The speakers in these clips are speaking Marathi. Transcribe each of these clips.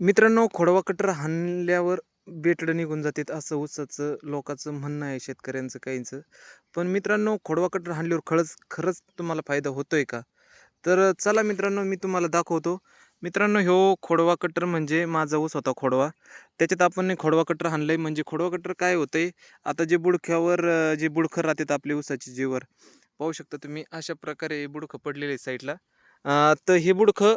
मित्रांनो खोडवा कटर हाणल्यावर बेटडं निघून जातात असं उसाचं लोकांचं म्हणणं आहे शेतकऱ्यांचं काहींचं. पण मित्रांनो खोडवा कटर हाणल्यावर खरंच खरंच तुम्हाला फायदा होतोय का? तर चला मित्रांनो मी तुम्हाला दाखवतो. मित्रांनो ह्यो खोडवा कटर म्हणजे माझा ऊस होता खोडवा. त्याच्यात आपण खोडवा कटर हाणलंय. म्हणजे खोडवा कटर काय होतंय? आता जे बुडख्यावर जे बुडखं राहतात आपली ऊसाचे जीवर पाहू शकता तुम्ही अशा प्रकारे बुडखं पडलेले आहे साईडला. तर हे बुडखं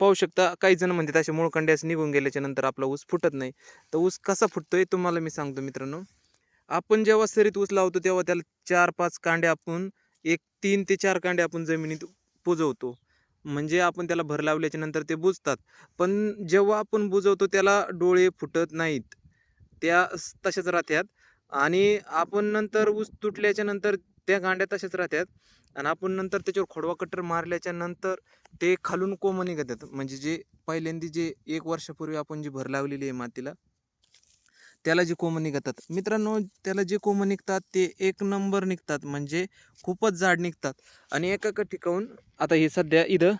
पाहू शकता काही जण म्हणतात असे मुळखंडे असं निघून गेल्याच्यानंतर आपला ऊस फुटत नाही. तर ऊस कसा फुटतो आहे तुम्हाला मी सांगतो मित्रांनो. आपण जेव्हा सरीत ऊस लावतो तेव्हा त्याला चार पाच कांडे आपण एक तीन ते चार कांडे आपण जमिनीत पुजवतो. म्हणजे आपण त्याला भर लावल्याच्या नंतर ते बुजतात. पण जेव्हा आपण बुजवतो त्याला डोळे फुटत नाहीत. त्या तशाच राहतात. आणि आपण नंतर ऊस तुटल्याच्या नंतर त्या गांड्या तशाच राहतात. आणि आपण नंतर त्याच्यावर खोडवा कटर मारल्याच्या नंतर ते खालून कोंब निघतात. म्हणजे जे पहिल्यांदा जे एक वर्षापूर्वी आपण जी भर लावलेली आहे मातीला त्याला जे कोंब निघतात. मित्रांनो त्याला जे कोंब निघतात ते एक नंबर निघतात. म्हणजे खूपच जाड निघतात. आणि एका एका आता हे सध्या इथं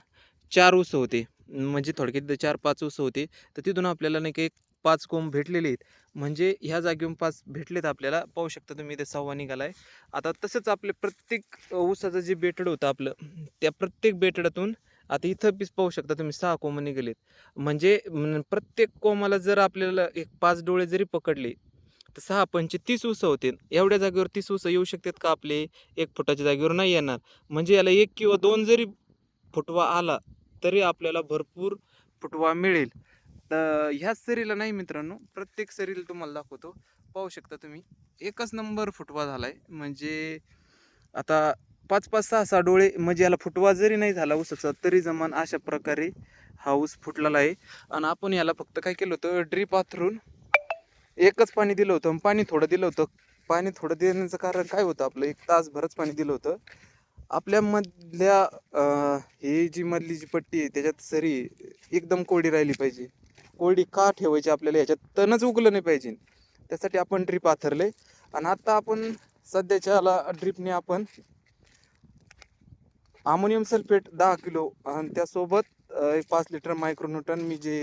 चार ऊस होते. म्हणजे थोडक्यात इथं चार पाच ऊस होते. तर तिथून आपल्याला नाही का एक पाच कोंब भेटलेले आहेत. म्हणजे ह्या जागेवरून पाच भेटलेत आपल्याला. पाहू शकता तुम्ही इथे सव्वा निघालाय. आता तसंच आपले प्रत्येक ऊसाचं जे बेटड होतं आपलं त्या प्रत्येक बेटडातून आता इथं पीस पाहू शकता तुम्ही सहा कोंब निघालेत. म्हणजे प्रत्येक कोंबाला जर आपल्याला एक पाच डोळे जरी पकडले तर सहा पंचे तीस ऊस होते. एवढ्या जागेवर तीस ऊस येऊ शकतात का आपले? एक फुटाच्या जागेवर नाही येणार. म्हणजे याला एक किंवा दोन जरी फुटवा आला तरी आपल्याला भरपूर फुटवा मिळेल. तर ह्याच सरीला नाही मित्रांनो प्रत्येक सरीला तुम्हाला दाखवतो. पाहू शकता तुम्ही एकच नंबर फुटवा झाला आहे म्हणजे आता पाच पाच सहा सहा डोळे म्हणजे याला फुटवा जरी नाही झाला ऊसाचा तरी जमान अशा प्रकारे हा ऊस फुटलेला आहे. आणि आपण याला फक्त काय केलं होतं ड्रीप आथरून एकच पाणी दिलं होतं. पाणी थोडं दिलं होतं. पाणी थोडं देण्याचं कारण काय होतं आपलं? एक तासभरच पाणी दिलं होतं. आपल्यामधल्या ही जी मधली जी पट्टी आहे त्याच्यात सरी एकदम कोरडी राहिली पाहिजे. कोरडी का ठेवायची आपल्याला ह्याच्यात? तणच उगलं नाही पाहिजे. त्यासाठी आपण ड्रीप आथरले. आणि आता आपण सध्याच्याला ड्रीपने आपण अमोनियम सल्फेट दहा किलो आणि त्यासोबत एक पाच लिटर मायक्रोन्यूटन मी जे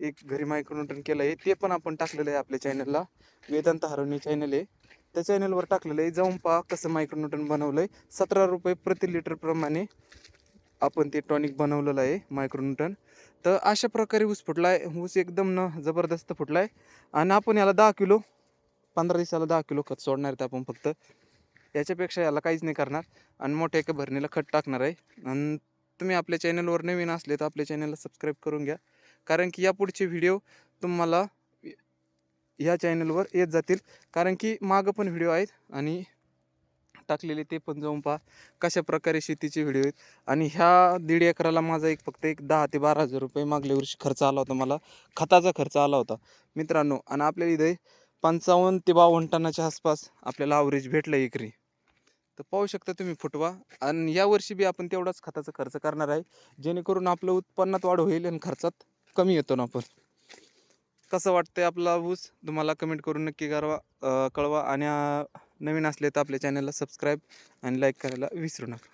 एक घरी मायक्रोन्यूटन केलं आहे ते पण आपण टाकलेलं आहे आपल्या चॅनलला वेदांत हरवणी चॅनल आहे. त्या चॅनलवर टाकलेलं आहे. जाऊन पहा कसं मायक्रोन्यूटन बनवलं आहे सतरा रुपये प्रति लिटरप्रमाणे आपण ते टॉनिक बनवलेलं आहे मायक्रोन्यूटन तर अशा प्रकारे ऊस फुटला आहे ऊस एकदम न जबरदस्त फुटला आहे आणि आपण याला दहा किलो पंधरा दिवसाला दहा किलो खत सोडणार आहेत आपण फक्त. याच्यापेक्षा याला काहीच नाही करणार. आणि मोठ्या एका भरणीला खत टाकणार आहे. आणि तुम्ही आपल्या चॅनलवर नवीन असले तर आपल्या चॅनलला सबस्क्राईब करून घ्या. कारण की यापुढचे व्हिडिओ तुम्हाला ह्या चॅनलवर येत जातील. कारण की मागं पण व्हिडिओ आहेत आणि टाकलेले ते पण जाऊन पहा कशा प्रकारे शेतीचे व्हिडिओ आहेत. आणि ह्या दीड एकराला माझा एक फक्त एक दहा ते बारा हजार रुपये मागल्या वर्षी खर्च आला होता मला खताचा खर्च आला होता. मित्रांनो आणि आपल्याला इथे पंचावन्न ते बावन्न टनाच्या आसपास आपल्याला आवरेज भेटलं एकरी. तर पाहू शकता तुम्ही फुटवा. आणि यावर्षी बी आपण तेवढाच खताचा खर्च करणार आहे जेणेकरून आपलं उत्पन्नात वाढ होईल आणि खर्चात कमी येतो ना आपण. कसं वाटतंय आपला ऊस? तुम्हाला कमेंट करून नक्की करवा कळवा. आणि नवीन असले तर आपल्या चॅनलला सबस्क्राईब आणि लाईक करायला विसरू नका.